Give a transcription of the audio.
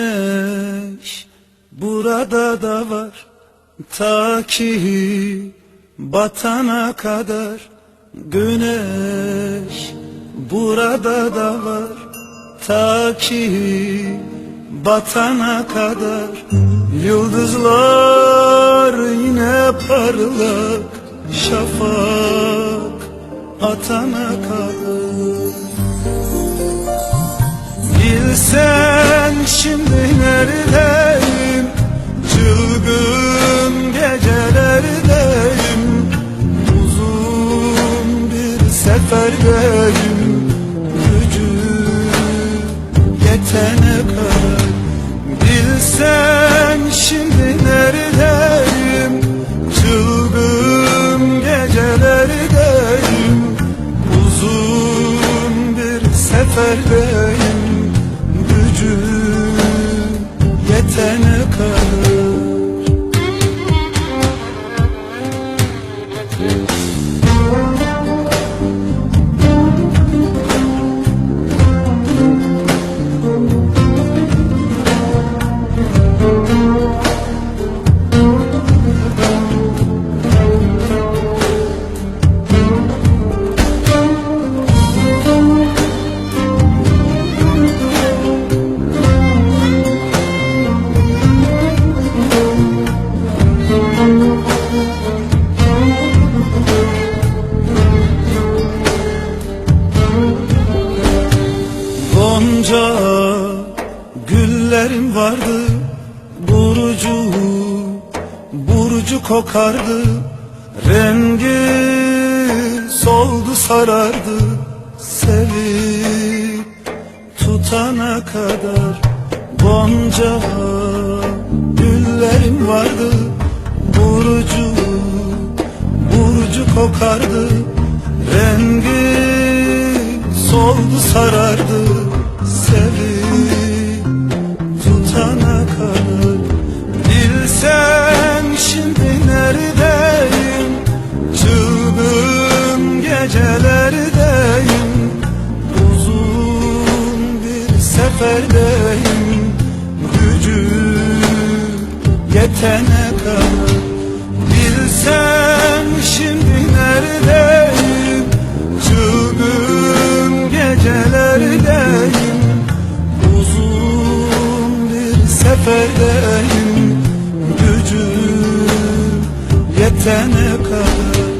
Güneş burada da var. Ta ki batana kadar. Güneş burada da var. Ta ki batana kadar. Yıldızlar yine parlak. Şafak atana kadar şimdi neredeyim? Çılgın gecelerdeyim. Uzun bir seferdeyim. Gücü yetene kadar Bilsen şimdi neredeyim? Çılgın gecelerdeyim. Uzun bir seferdeyim Gonca güllerim vardı Burucu, burucu kokardı Rengi soldu sarardı. Sevip tutana kadar Gonca güllerim vardı. Burucu, burucu kokardı Rengi soldu sarardı seferdeyim Gücü yetene kadar. Bilsen şimdi neredeyim? Çılgın gecelerdeyim. Uzun bir seferdeyim. Gücü yetene kadar